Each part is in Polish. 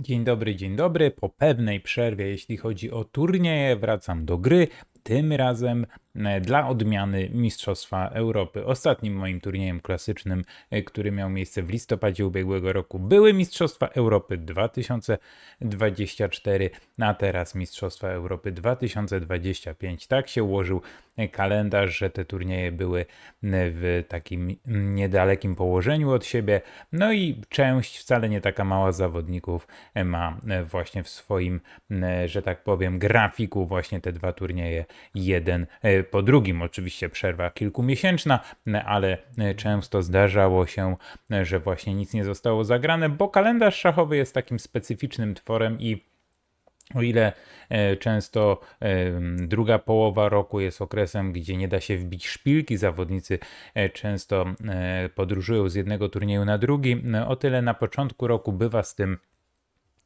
Dzień dobry, dzień dobry. Po pewnej przerwie, jeśli chodzi o turnieje, wracam do gry. Tym razem e, dla odmiany Mistrzostwa Europy. Ostatnim moim turniejem klasycznym, e, który miał miejsce w listopadzie ubiegłego roku, były Mistrzostwa Europy 2024, a teraz Mistrzostwa Europy 2025. Tak się ułożył e, kalendarz, że te turnieje były w takim niedalekim położeniu od siebie. No i część, wcale nie taka mała zawodników, ma właśnie w swoim, że tak powiem, grafiku właśnie te dwa turnieje jeden e, po drugim. Oczywiście przerwa kilkumiesięczna, e, ale e, często zdarzało się, że właśnie nic nie zostało zagrane, bo kalendarz szachowy jest takim specyficznym tworem i o ile często druga połowa roku jest okresem, gdzie nie da się wbić szpilki, zawodnicy często podróżują z jednego turnieju na drugi, o tyle na początku roku bywa z tym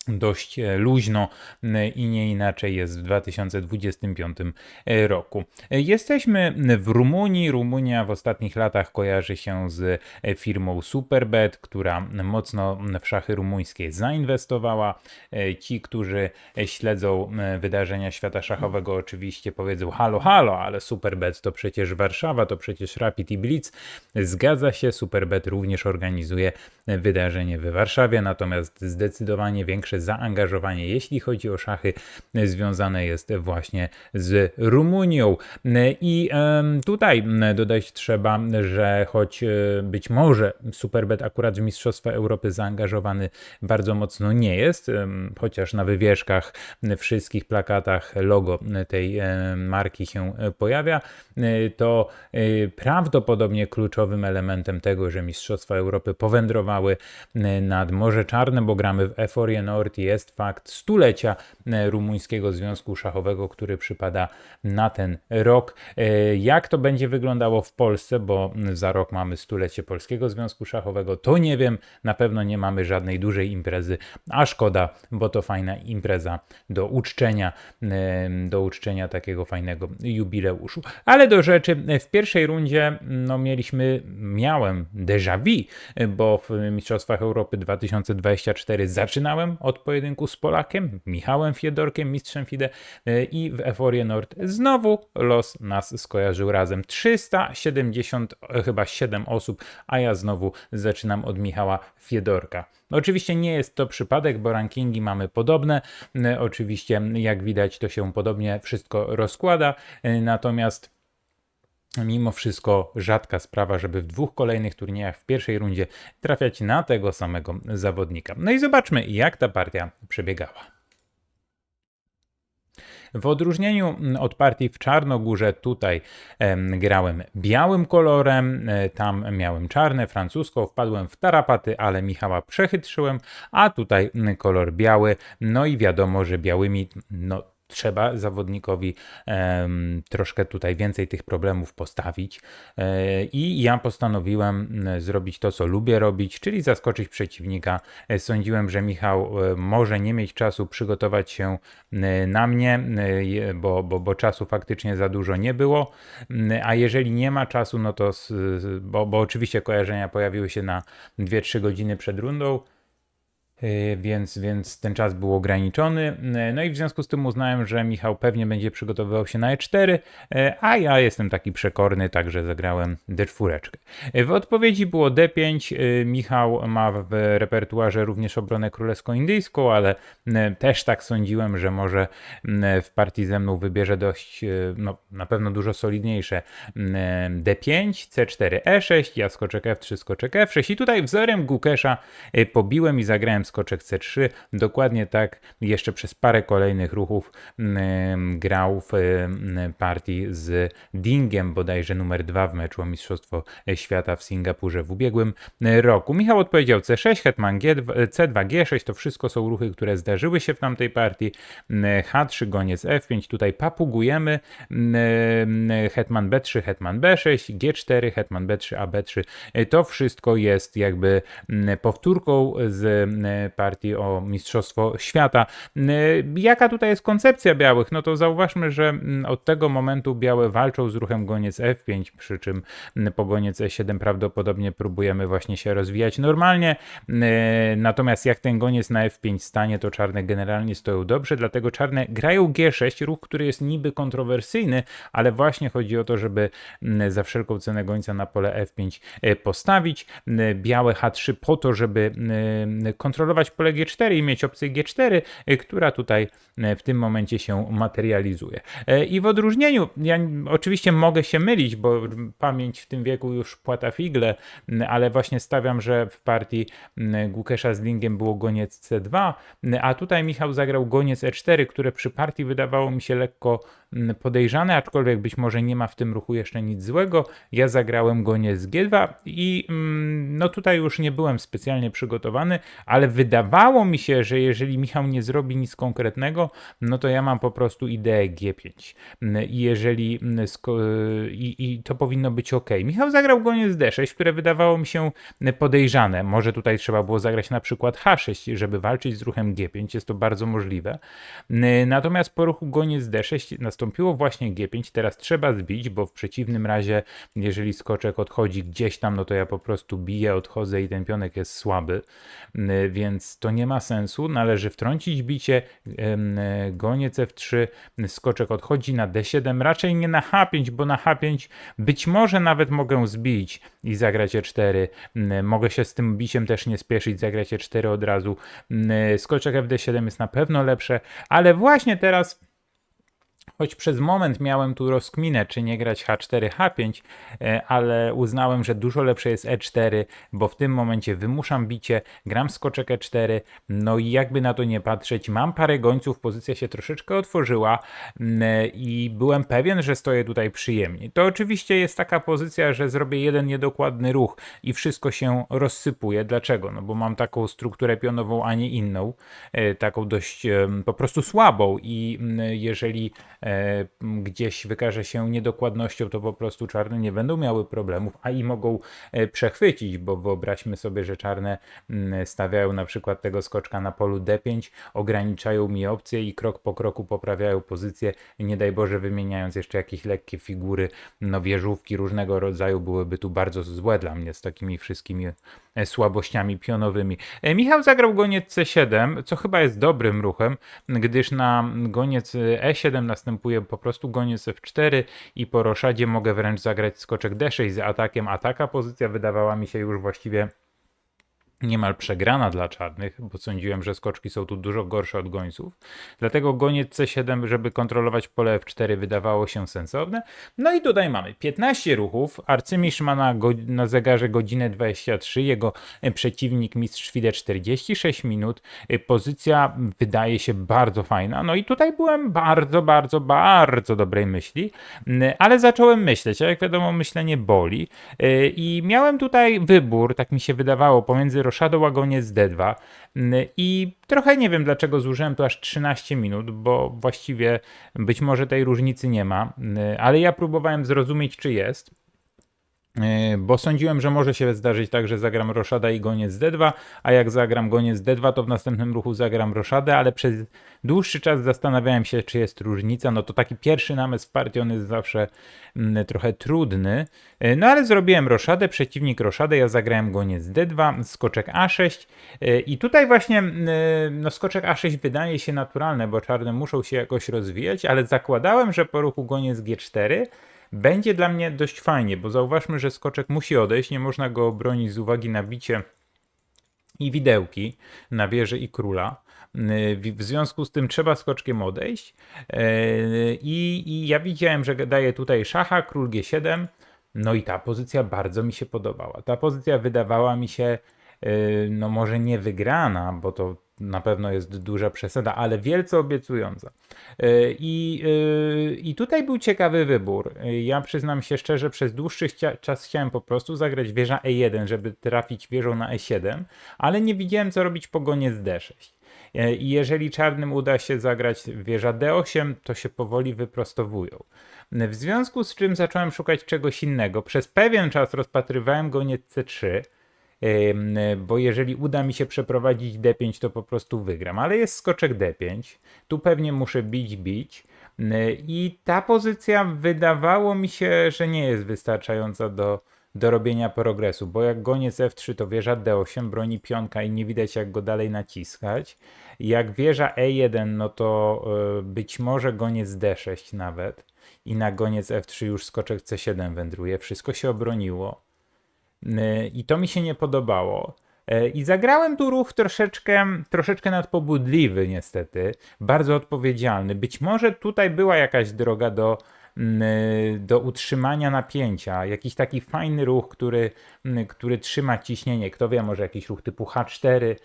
dość e, luźno e, i nie inaczej jest w 2025 e, roku. Jesteśmy w Rumunii. Rumunia w ostatnich latach kojarzy się z firmą Superbet, która mocno w szachy rumuńskie zainwestowała. Ci, którzy śledzą wydarzenia świata szachowego, oczywiście powiedzą: Halo, halo, ale Superbet to przecież Warszawa, to przecież Rapid i Blitz. Zgadza się, Superbet również organizuje wydarzenie w Warszawie, natomiast zdecydowanie większe zaangażowanie, jeśli chodzi o szachy, związane jest właśnie z Rumunią. I tutaj dodać trzeba, że choć e, być może Superbet akurat w Mistrzostwa Europy zaangażowany bardzo mocno nie jest, chociaż na wywieszkach, wszystkich plakatach logo tej e, marki się pojawia, e, to prawdopodobnie kluczowym elementem tego, że Mistrzostwa Europy powędrowały nad Morze Czarne, bo gramy w Eforie Jest fakt stulecia e, Rumuńskiego Związku Szachowego, który przypada na ten rok. E, jak to będzie wyglądało w Polsce, bo za rok mamy stulecie Polskiego Związku Szachowego, to nie wiem. Na pewno nie mamy żadnej dużej imprezy, a szkoda, bo to fajna impreza do uczczenia, e, do uczczenia takiego fajnego jubileuszu. Ale do rzeczy, w pierwszej rundzie no, mieliśmy, miałem déjà vu, bo w Mistrzostwach Europy 2024 zaczynałem od pojedynku z Polakiem, Michałem Fiedorkiem, mistrzem FIDE e, i w Eforie Nord znowu los nas skojarzył razem. 370 e, chyba 7 osób, a ja znowu zaczynam od Michała Fiedorka. Oczywiście nie jest to przypadek, bo rankingi mamy podobne. E, oczywiście, jak widać, to się podobnie wszystko rozkłada. Natomiast mimo wszystko rzadka sprawa, żeby w dwóch kolejnych turniejach w pierwszej rundzie trafiać na tego samego zawodnika. No i zobaczmy, jak ta partia przebiegała. W odróżnieniu od partii w Czarnogórze, tutaj grałem białym kolorem, e, tam miałem czarne, francuską, wpadłem w tarapaty, ale Michała przechytrzyłem, a tutaj kolor biały, no i wiadomo, że białymi, no trzeba zawodnikowi troszkę tutaj więcej tych problemów postawić. E, I ja postanowiłem zrobić to, co lubię robić, czyli zaskoczyć przeciwnika. E, sądziłem, że Michał e, może nie mieć czasu przygotować się na mnie, bo, bo, bo czasu faktycznie za dużo nie było. A jeżeli nie ma czasu, no to, bo, bo oczywiście kojarzenia pojawiły się na 2-3 godziny przed rundą, więc, więc ten czas był ograniczony. Y, no i w związku z tym uznałem, że Michał pewnie będzie przygotowywał się na E4, y, a ja jestem taki przekorny, także zagrałem D4. W odpowiedzi było D5. Michał ma w repertuarze również obronę królewsko-indyjską, ale też tak sądziłem, że może w partii ze mną wybierze dość, no na pewno dużo solidniejsze D5, C4, E6, ja skoczek F3, skoczek F6 i tutaj wzorem Gukesza pobiłem i zagrałem skoczek C3. Dokładnie tak jeszcze przez parę kolejnych ruchów mm, grał w mm, partii z Dingiem, bodajże numer dwa w meczu o Mistrzostwo Świata w Singapurze w ubiegłym roku. Michał odpowiedział C6, Hetman G2, C2, G6, to wszystko są ruchy, które zdarzyły się w tamtej partii. H3, goniec F5, tutaj papugujemy. Hetman B3, Hetman B6, G4, Hetman B3, A B3. To wszystko jest jakby powtórką z partii o Mistrzostwo Świata. Jaka tutaj jest koncepcja białych? No to zauważmy, że od tego momentu białe walczą z ruchem goniec F5, przy czym po goniec E7 prawdopodobnie próbujemy właśnie się rozwijać normalnie. Natomiast jak ten goniec na F5 stanie, to czarne generalnie stoją dobrze, dlatego czarne grają G6, ruch, który jest niby kontrowersyjny, ale właśnie chodzi o to, żeby za wszelką cenę gońca na pole F5 e, postawić. Białe H3 po to, żeby kontrolować pole G4 i mieć opcję G4, e, która tutaj w tym momencie się materializuje. E, I w odróżnieniu, ja oczywiście mogę się mylić, bo pamięć w tym wieku już płata figle, ale właśnie stawiam, że w partii Gukesza z Lingiem było goniec C2, a tutaj Michał zagrał goniec E4, które przy partii wydawało mi się lekko podejrzane, aczkolwiek być może nie ma w tym ruchu jeszcze nic złego. Ja zagrałem goniec G2 i no tutaj już nie byłem specjalnie przygotowany, ale wydawało mi się, że jeżeli Michał nie zrobi nic konkretnego, no to ja mam po prostu ideę G5. I jeżeli i, i to powinno być ok. Michał zagrał goniec D6, które wydawało mi się podejrzane. Może tutaj trzeba było zagrać na przykład H6, żeby walczyć z ruchem G5. Jest to bardzo możliwe. Natomiast po ruchu goniec D6 nastąpiło właśnie G5. Teraz trzeba zbić, bo w przeciwnym razie, jeżeli skoczek odchodzi gdzieś tam, no to ja po prostu biję, odchodzę i ten pionek jest słaby. Więc to nie ma sensu. Należy wtrącić bicie, goniec F3, skoczek odchodzi na D7, raczej nie na H5, bo na H5 być może nawet mogę zbić i zagrać E4. Mogę się z tym biciem też nie spieszyć, zagrać E4 od razu. Skoczek FD7 jest na pewno lepsze, ale właśnie teraz Choć przez moment miałem tu rozkminę, czy nie grać H4, H5, e, ale uznałem, że dużo lepsze jest E4, bo w tym momencie wymuszam bicie, gram skoczek E4, no i jakby na to nie patrzeć, mam parę gońców, pozycja się troszeczkę otworzyła e, i byłem pewien, że stoję tutaj przyjemnie. To oczywiście jest taka pozycja, że zrobię jeden niedokładny ruch i wszystko się rozsypuje. Dlaczego? No bo mam taką strukturę pionową, a nie inną, e, taką dość po prostu słabą i jeżeli gdzieś wykaże się niedokładnością, to po prostu czarne nie będą miały problemów, a i mogą e, przechwycić, bo wyobraźmy sobie, że czarne stawiają na przykład tego skoczka na polu D5, ograniczają mi opcje i krok po kroku poprawiają pozycję, nie daj Boże wymieniając jeszcze jakieś lekkie figury, no wieżówki różnego rodzaju byłyby tu bardzo złe dla mnie z takimi wszystkimi e, słabościami pionowymi. Michał zagrał goniec C7, co chyba jest dobrym ruchem, gdyż na goniec E7 następuje następuje po prostu goniec F4 i po roszadzie mogę wręcz zagrać skoczek D6 z atakiem, a taka pozycja wydawała mi się już właściwie niemal przegrana dla czarnych, bo sądziłem, że skoczki są tu dużo gorsze od gońców. Dlatego goniec C7, żeby kontrolować pole F4 wydawało się sensowne. No i tutaj mamy 15 ruchów. Arcymistrz ma na, na zegarze godzinę 23, jego e, przeciwnik mistrz Świde 46 minut. E, pozycja wydaje się bardzo fajna. No i tutaj byłem bardzo, bardzo, bardzo dobrej myśli, ale zacząłem myśleć, a jak wiadomo myślenie boli e, i miałem tutaj wybór, tak mi się wydawało, pomiędzy Shadow Wagonie z D2 mm, i trochę nie wiem dlaczego zużyłem tu aż 13 minut, bo właściwie być może tej różnicy nie ma, mm, ale ja próbowałem zrozumieć czy jest. E, bo sądziłem, że może się zdarzyć tak, że zagram Roszada i goniec D2, a jak zagram goniec D2, to w następnym ruchu zagram Roszadę, ale przez dłuższy czas zastanawiałem się, czy jest różnica. No to taki pierwszy namysł w partii, on jest zawsze mm, trochę trudny. E, no ale zrobiłem Roszadę, przeciwnik Roszadę, ja zagrałem goniec D2, skoczek A6 e, i tutaj właśnie mm, no skoczek A6 wydaje się naturalne, bo czarne muszą się jakoś rozwijać, ale zakładałem, że po ruchu goniec G4 będzie dla mnie dość fajnie, bo zauważmy, że skoczek musi odejść, nie można go obronić z uwagi na bicie i widełki na wieży i króla. W związku z tym trzeba skoczkiem odejść. I, I, ja widziałem, że daje tutaj szacha, król G7. No i ta pozycja bardzo mi się podobała. Ta pozycja wydawała mi się, no może nie wygrana, bo to na pewno jest duża przesada, ale wielce obiecująca. E, I, e, I tutaj był ciekawy wybór. Ja przyznam się szczerze, przez dłuższy czas chciałem po prostu zagrać wieża E1, żeby trafić wieżą na E7, ale nie widziałem co robić po gonie z D6. E, I jeżeli czarnym uda się zagrać wieża D8, to się powoli wyprostowują. W związku z czym zacząłem szukać czegoś innego. Przez pewien czas rozpatrywałem goniec C3, ym, bo jeżeli uda mi się przeprowadzić D5, to po prostu wygram. Ale jest skoczek D5, tu pewnie muszę bić, bić. I ta pozycja wydawało mi się, że nie jest wystarczająca do, do robienia progresu, bo jak goniec F3 to wieża D8 broni pionka i nie widać jak go dalej naciskać. Jak wieża E1 no to yy, być może goniec D6 nawet i na goniec F3 już skoczek C7 wędruje. Wszystko się obroniło. Yy, I to mi się nie podobało. Yy, I zagrałem tu ruch troszeczkę, troszeczkę nadpobudliwy, niestety, bardzo odpowiedzialny. Być może tutaj była jakaś droga do, mm, do utrzymania napięcia, jakiś taki fajny ruch, który, mm, który trzyma ciśnienie. Kto wie, może jakiś ruch typu H4, y,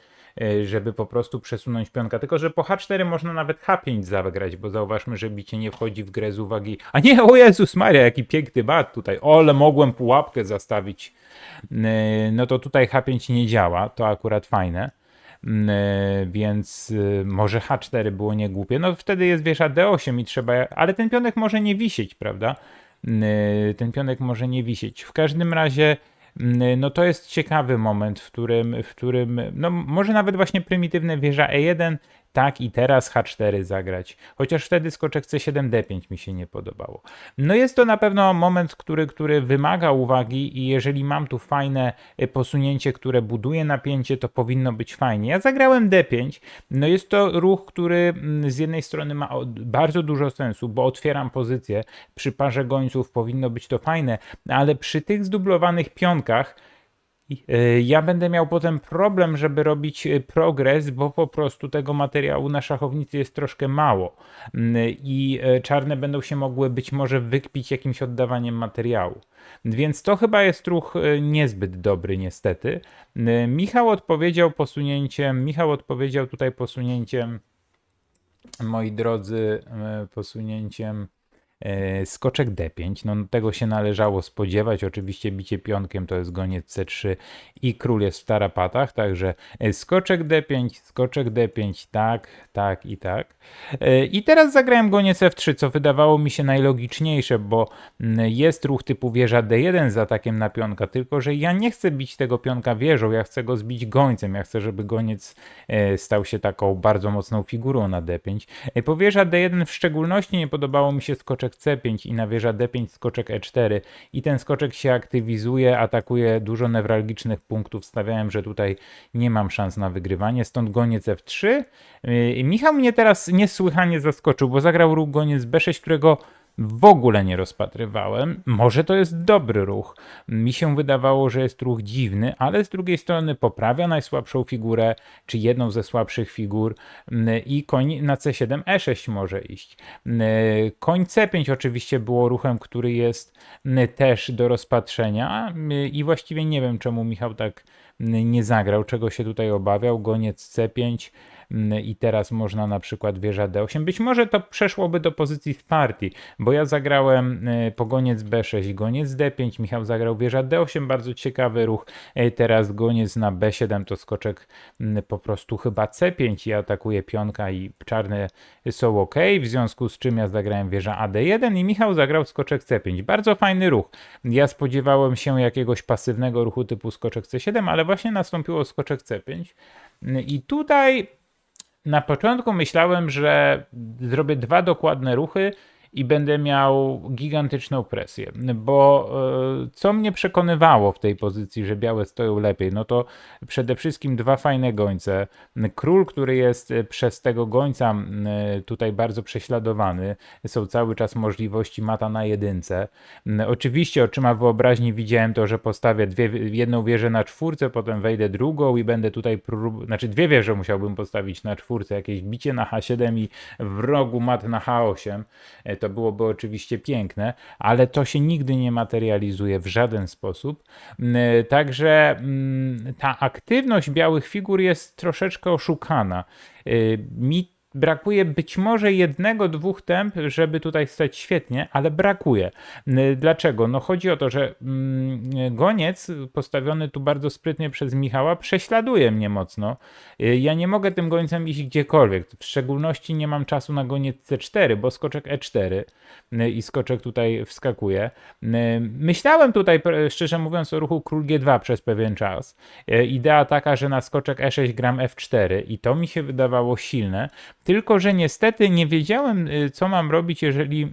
żeby po prostu przesunąć pionka. Tylko, że po H4 można nawet H5 zagrać, bo zauważmy, że bicie nie wchodzi w grę z uwagi. A nie, o Jezus Maria, jaki piękny bat tutaj. O, ale mogłem pułapkę zastawić. Y, No to tutaj H5 nie działa, to akurat fajne. Y, Więc może H4 było niegłupie. No wtedy jest wieża D8 i trzeba. Ale ten pionek może nie wisieć, prawda? Ten pionek może nie wisieć. W każdym razie. Mm, No to jest ciekawy moment, w którym, w którym no może nawet właśnie prymitywne wieża E1, tak i teraz H4 zagrać. Chociaż wtedy skoczek C7, D5 mi się nie podobało. No jest to na pewno moment, który, który wymaga uwagi i jeżeli mam tu fajne y, posunięcie, które buduje napięcie, to powinno być fajnie. Ja zagrałem D5. No jest to ruch, który mm, z jednej strony ma bardzo dużo sensu, bo otwieram pozycję. Przy parze gońców powinno być to fajne, ale przy tych zdublowanych pionkach Ja będę miał potem problem, żeby robić y, progres, bo po prostu tego materiału na szachownicy jest troszkę mało. Mm, I y, czarne będą się mogły być może wykpić jakimś oddawaniem materiału. Więc to chyba jest ruch niezbyt dobry, niestety. Michał odpowiedział posunięciem, Michał odpowiedział tutaj posunięciem, moi drodzy, posunięciem E, Skoczek D5, no tego się należało spodziewać. Oczywiście bicie pionkiem to jest goniec C3 i król jest w tarapatach, także e, skoczek D5, skoczek D5, tak, tak i tak. E, I teraz zagrałem goniec F3, co wydawało mi się najlogiczniejsze, bo jest ruch typu wieża D1 z atakiem na pionka, tylko że ja nie chcę bić tego pionka wieżą, ja chcę go zbić gońcem, ja chcę, żeby goniec e, stał się taką bardzo mocną figurą na D5. E, Po wieża D1 w szczególności nie podobało mi się skoczek C5 i na wieża D5 skoczek E4 i ten skoczek się aktywizuje, atakuje dużo newralgicznych punktów. Stawiałem, że tutaj nie mam szans na wygrywanie, stąd goniec F3. Yy, Michał mnie teraz niesłychanie zaskoczył, bo zagrał ruch goniec B6, którego w ogóle nie rozpatrywałem. Może to jest dobry ruch. Mi się wydawało, że jest ruch dziwny, ale z drugiej strony poprawia najsłabszą figurę, czy jedną ze słabszych figur mm, i koń na C7 E6 może iść. Mm, Koń C5 oczywiście było ruchem, który jest mm, też do rozpatrzenia i właściwie nie wiem, czemu Michał tak nie zagrał, czego się tutaj obawiał. Goniec C5 Mm, i teraz można na przykład wieża D8. Być może to przeszłoby do pozycji w partii, bo ja zagrałem y, po goniec B6, goniec D5, Michał zagrał wieża D8, bardzo ciekawy ruch. Y, Teraz goniec na B7 to skoczek mm, po prostu chyba C5 i atakuje pionka i czarne są ok, w związku z czym ja zagrałem wieża AD1 i Michał zagrał skoczek C5. Bardzo fajny ruch. Ja spodziewałem się jakiegoś pasywnego ruchu typu skoczek C7, ale właśnie nastąpiło skoczek C5. I tutaj na początku myślałem, że zrobię dwa dokładne ruchy i będę miał gigantyczną presję, bo e, co mnie przekonywało w tej pozycji, że białe stoją lepiej, no to przede wszystkim dwa fajne gońce. Król, który jest e, przez tego gońca e, tutaj bardzo prześladowany, są cały czas możliwości mata na jedynce. Oczywiście oczyma wyobraźni widziałem to, że postawię dwie, jedną wieżę na czwórce, potem wejdę drugą i będę tutaj prób... znaczy dwie wieże musiałbym postawić na czwórce, jakieś bicie na H7 i w rogu mat na H8. E, To byłoby oczywiście piękne, ale to się nigdy nie materializuje w żaden sposób. M, Także mm, ta aktywność białych figur jest troszeczkę oszukana. Y, Mi brakuje być może jednego, dwóch temp, żeby tutaj stać świetnie, ale brakuje. Dlaczego? No chodzi o to, że mm, goniec postawiony tu bardzo sprytnie przez Michała prześladuje mnie mocno. Y, Ja nie mogę tym gońcem iść gdziekolwiek. W szczególności nie mam czasu na goniec C4, bo skoczek E4 y, i skoczek tutaj wskakuje. Myślałem tutaj, szczerze mówiąc, o ruchu król G2 przez pewien czas. Y, Idea taka, że na skoczek E6 gram F4 i to mi się wydawało silne, tylko że niestety nie wiedziałem, y, co mam robić, jeżeli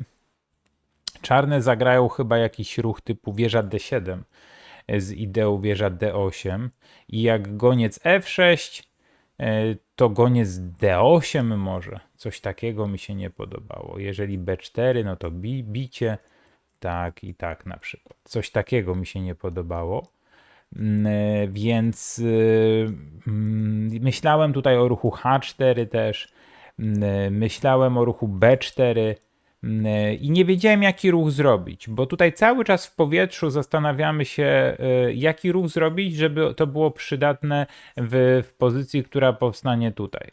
czarne zagrają chyba jakiś ruch typu wieża D7 z ideą wieża D8 i jak goniec F6, e, to goniec D8 może. Coś takiego mi się nie podobało. Jeżeli B4, no to bi, bicie. Tak i tak na przykład. Coś takiego mi się nie podobało. Mm, Więc y, mm, myślałem tutaj o ruchu H4 też. Mm, Myślałem o ruchu B4 mm, i nie wiedziałem, jaki ruch zrobić, bo tutaj cały czas w powietrzu zastanawiamy się, e, jaki ruch zrobić, żeby to było przydatne w, w pozycji, która powstanie tutaj.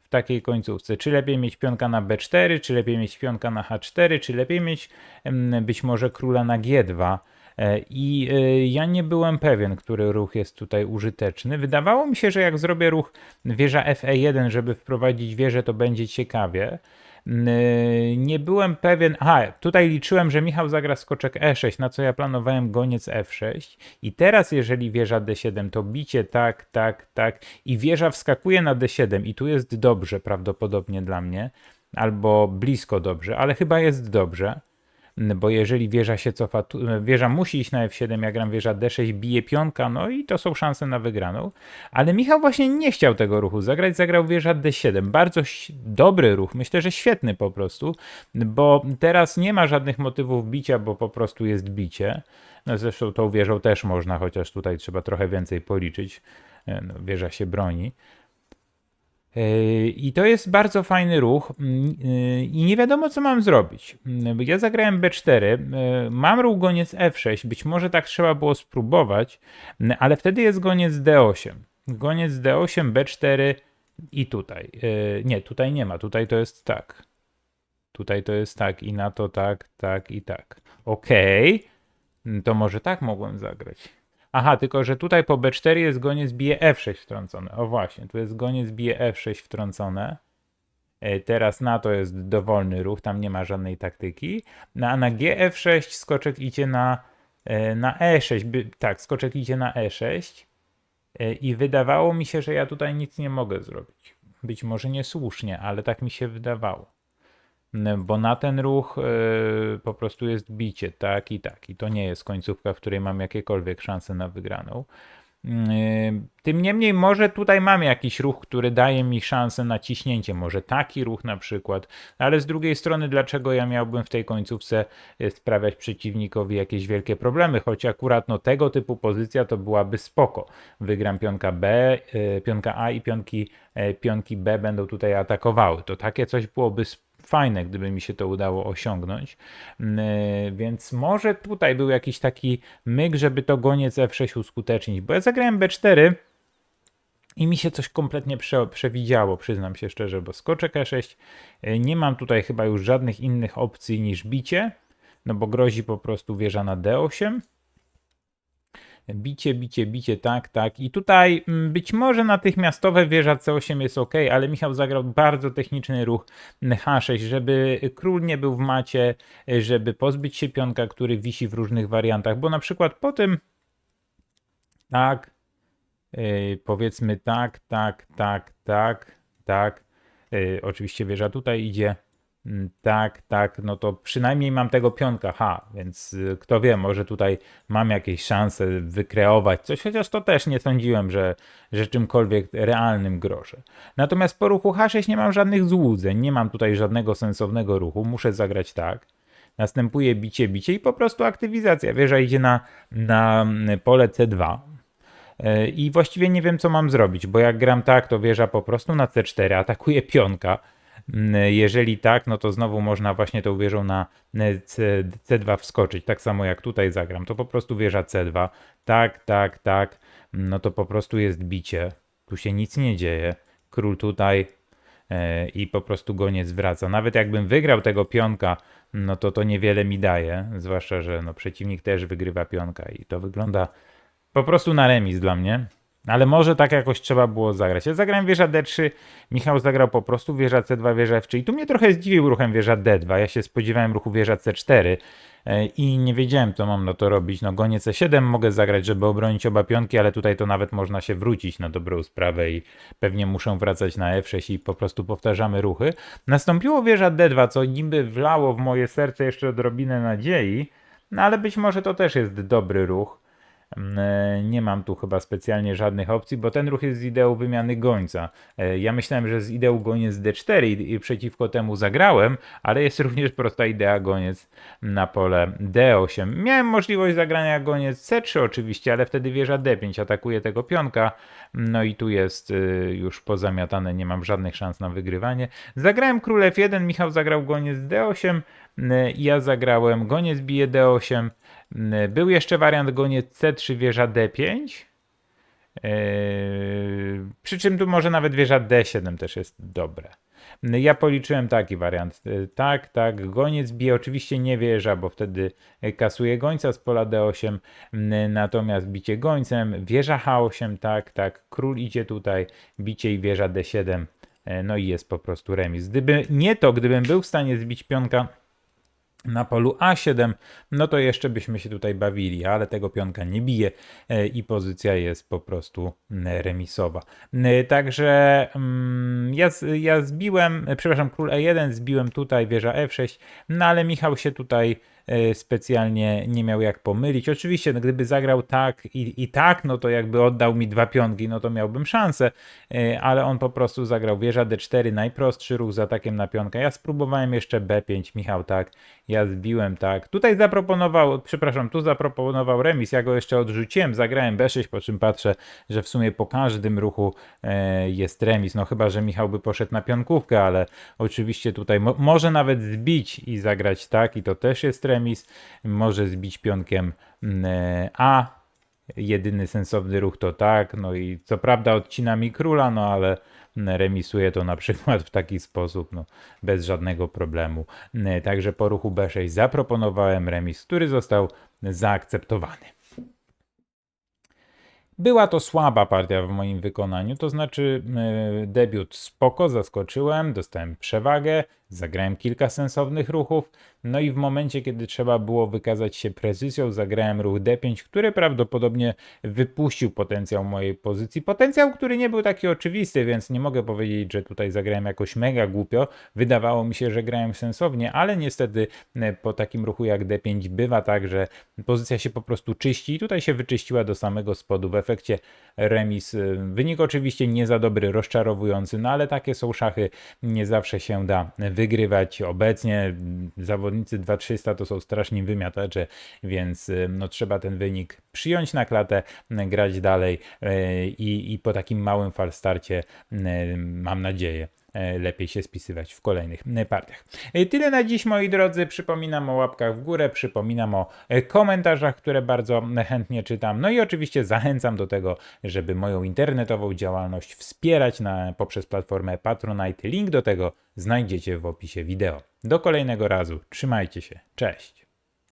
W takiej końcówce. Czy lepiej mieć pionka na B4, czy lepiej mieć pionka na H4, czy lepiej mieć em, być może króla na G2. E, I e, ja nie byłem pewien, który ruch jest tutaj użyteczny. Wydawało mi się, że jak zrobię ruch wieża FE1, żeby wprowadzić wieżę, to będzie ciekawie. N- Nie byłem pewien. Aha, tutaj liczyłem, że Michał zagra skoczek E6, na co ja planowałem goniec F6. I teraz, jeżeli wieża D7, to bicie tak, tak, tak. I wieża wskakuje na D7, i tu jest dobrze prawdopodobnie dla mnie, albo blisko dobrze, ale chyba jest dobrze. Bo jeżeli wieża się cofa, wieża musi iść na F7, ja gram wieża D6, bije pionka, no i to są szanse na wygraną. Ale Michał właśnie nie chciał tego ruchu zagrać, zagrał wieża D7. Bardzo dobry ruch, myślę, że świetny po prostu, bo teraz nie ma żadnych motywów bicia, bo po prostu jest bicie. No zresztą tą wieżą też można, chociaż tutaj trzeba trochę więcej policzyć. E, No, wieża się broni. I to jest bardzo fajny ruch mm, yy, i nie wiadomo co mam zrobić. Mm, Ja zagrałem B4, yy, mam ruch goniec F6, być może tak trzeba było spróbować, mm, ale wtedy jest goniec D8. Goniec D8, B4 i tutaj. Yy, Nie, tutaj nie ma, tutaj to jest tak. Tutaj to jest tak i na to tak, tak i tak. Okej, Mm, to może tak mogłem zagrać. Aha, tylko że tutaj po B4 jest goniec bije F6 wtrącone. O właśnie, tu jest goniec bije F6 wtrącone. Teraz na to jest dowolny ruch, tam nie ma żadnej taktyki. No, a na GF6 skoczek idzie na, e, na E6. By, tak, skoczek idzie na E6. E, I wydawało mi się, że ja tutaj nic nie mogę zrobić. Być może niesłusznie, ale tak mi się wydawało. Bo na ten ruch e, po prostu jest bicie, tak i tak. I to nie jest końcówka, w której mam jakiekolwiek szanse na wygraną. E, Tym niemniej, może tutaj mam jakiś ruch, który daje mi szansę na ciśnięcie. Może taki ruch na przykład. Ale z drugiej strony, dlaczego ja miałbym w tej końcówce e, sprawiać przeciwnikowi jakieś wielkie problemy? Choć akurat no, tego typu pozycja to byłaby spoko. Wygram pionka B, pionka A i pionki, pionki B będą tutaj atakowały. To takie coś byłoby sp- fajne, gdyby mi się to udało osiągnąć. Mm, e, Więc może tutaj był jakiś taki myk, żeby to goniec F6 uskutecznić. Bo ja zagrałem B4 i mi się coś kompletnie prze, przewidziało, przyznam się szczerze, bo skoczek E6. e, Nie mam tutaj chyba już żadnych innych opcji niż bicie, no bo grozi po prostu wieża na D8. Bicie, bicie, bicie, tak, tak. I tutaj mm, być może natychmiastowe wieża C8 jest ok, ale Michał zagrał bardzo techniczny ruch H6, żeby król nie był w macie, żeby pozbyć się pionka, który wisi w różnych wariantach, bo na przykład po tym tak, yy, powiedzmy tak, tak, tak, tak, tak. Yy, oczywiście wieża tutaj idzie. Mm, Tak, tak, no to przynajmniej mam tego pionka H, więc y, kto wie, może tutaj mam jakieś szanse wykreować coś, chociaż to też nie sądziłem, że, że czymkolwiek realnym grożę. Natomiast po ruchu H6 nie mam żadnych złudzeń, nie mam tutaj żadnego sensownego ruchu, muszę zagrać tak. Następuje bicie, bicie i po prostu aktywizacja. Wieża idzie na, na pole C2. E, I właściwie nie wiem, co mam zrobić, bo jak gram tak, to wieża po prostu na C4 atakuje pionka. Mm, Jeżeli tak, no to znowu można właśnie tą wieżą na C, C2 wskoczyć. Tak samo jak tutaj zagram, to po prostu wieża C2. Tak, tak, tak. No to po prostu jest bicie. Tu się nic nie dzieje. Król tutaj e, i po prostu goniec wraca. Nawet jakbym wygrał tego pionka, no to to niewiele mi daje, zwłaszcza, że no przeciwnik też wygrywa pionka i to wygląda po prostu na remis dla mnie. Ale może tak jakoś trzeba było zagrać. Ja zagrałem wieża D3, Michał zagrał po prostu wieża C2, wieża F3 i tu mnie trochę zdziwił ruchem wieża D2. Ja się spodziewałem ruchu wieża C4 e, i nie wiedziałem co mam na to robić. No gonię C7 mogę zagrać, żeby obronić oba pionki, ale tutaj to nawet można się wrócić na dobrą sprawę i pewnie muszą wracać na F6 i po prostu powtarzamy ruchy. Nastąpiło wieża D2, co niby wlało w moje serce jeszcze odrobinę nadziei, no ale być może to też jest dobry ruch. E, Nie mam tu chyba specjalnie żadnych opcji, bo ten ruch jest z ideą wymiany gońca. E, Ja myślałem, że z ideą goniec D4 i, przeciwko temu zagrałem, ale jest również prosta idea goniec na pole D8. Miałem możliwość zagrania goniec C3 oczywiście, ale wtedy wieża D5 atakuje tego pionka. No i tu jest y, już pozamiatane, nie mam żadnych szans na wygrywanie. Zagrałem król F1, Michał zagrał goniec D8, y, ja zagrałem goniec bije D8. Y, Był jeszcze wariant goniec C3, wieża D5. Yy, przy czym tu może nawet wieża D7 też jest dobre. Ja policzyłem taki wariant. Yy, Tak, tak, goniec bije oczywiście nie wieża, bo wtedy yy, kasuje gońca z pola D8, yy, natomiast bicie gońcem, wieża H8, tak, tak, król idzie tutaj, bicie i wieża D7, yy, no i jest po prostu remis. Gdyby nie to, gdybym był w stanie zbić pionka na polu A7, no to jeszcze byśmy się tutaj bawili, ale tego pionka nie bije e, i pozycja jest po prostu mm, remisowa. E, Także mm, ja, ja zbiłem, e, przepraszam, król E1, zbiłem tutaj wieża F6, no ale Michał się tutaj specjalnie nie miał jak pomylić. Oczywiście, no, gdyby zagrał tak i, i tak, no to jakby oddał mi dwa pionki, no to miałbym szansę, e, ale on po prostu zagrał wieża D4, najprostszy ruch z atakiem na pionka. Ja spróbowałem jeszcze B5, Michał tak, ja zbiłem tak. Tutaj zaproponował, przepraszam, tu zaproponował remis, ja go jeszcze odrzuciłem, zagrałem B6, po czym patrzę, że w sumie po każdym ruchu e, jest remis. No chyba, że Michał by poszedł na pionkówkę, ale oczywiście tutaj mo może nawet zbić i zagrać tak i to też jest remis. Może zbić pionkiem mm, e, A. Jedyny sensowny ruch to tak, no i co prawda odcina mi króla, no ale mm, remisuje to na przykład w taki sposób, no bez żadnego problemu. Mm, Także po ruchu B6 zaproponowałem remis, który został zaakceptowany. Była to słaba partia w moim wykonaniu, to znaczy yy, debiut spoko, zaskoczyłem, dostałem przewagę, zagrałem kilka sensownych ruchów, no i w momencie, kiedy trzeba było wykazać się precyzją, zagrałem ruch D5, który prawdopodobnie wypuścił potencjał mojej pozycji. Potencjał, który nie był taki oczywisty, więc nie mogę powiedzieć, że tutaj zagrałem jakoś mega głupio. Wydawało mi się, że grałem sensownie, ale niestety e, po takim ruchu jak D5 bywa tak, że pozycja się po prostu czyści i tutaj się wyczyściła do samego spodu. W efekcie remis. y, Wynik oczywiście nie za dobry, rozczarowujący, no ale takie są szachy, nie zawsze się da wygrywać. Obecnie zawodnicy 2300 to są straszni wymiatacze, więc y, no, trzeba ten wynik przyjąć na klatę, grać dalej y, i, i po takim małym falstarcie y, mam nadzieję lepiej się spisywać w kolejnych e, partiach. E, Tyle na dziś, moi drodzy. Przypominam o łapkach w górę, przypominam o e, komentarzach, które bardzo chętnie czytam. No i oczywiście zachęcam do tego, żeby moją internetową działalność wspierać na, poprzez platformę Patronite. Link do tego znajdziecie w opisie wideo. Do kolejnego razu. Trzymajcie się. Cześć.